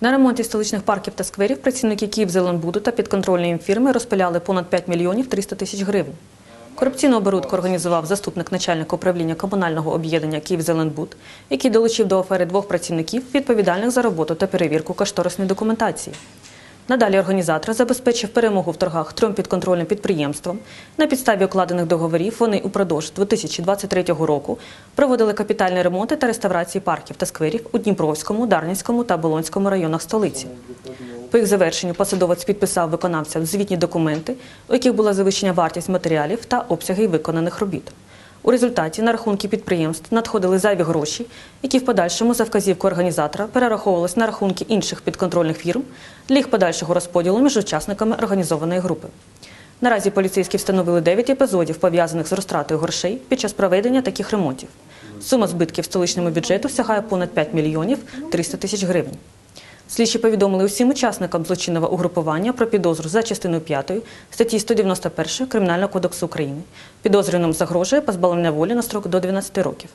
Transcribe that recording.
На ремонті столичних парків та скверів працівники Київзеленбуду та підконтрольної їм фірми розпиляли понад 5 мільйонів 300 тисяч гривень. Корупційну оборудку організував заступник начальника управління комунального об'єднання «Київзеленбуд», який долучив до афери двох працівників, відповідальних за роботу та перевірку кошторисної документації. Надалі організатор забезпечив перемогу в торгах трьом підконтрольним підприємствам. На підставі укладених договорів вони упродовж 2023 року проводили капітальні ремонти та реставрації парків та скверів у Дніпровському, Дарницькому та Болонському районах столиці. По їх завершенню посадовець підписав виконавцям звітні документи, у яких була завищена вартість матеріалів та обсяги виконаних робіт. У результаті на рахунки підприємств надходили зайві гроші, які в подальшому за вказівкою організатора перераховувались на рахунки інших підконтрольних фірм для їх подальшого розподілу між учасниками організованої групи. Наразі поліцейські встановили 9 епізодів, пов'язаних з розтратою грошей під час проведення таких ремонтів. Сума збитків столичному бюджету сягає понад 5 мільйонів 300 тисяч гривень. Слідчі повідомили усім учасникам злочинного угрупування про підозру за частиною 5 статті 191 Кримінального кодексу України. Підозрюваним загрожує позбавлення волі на строк до 12 років.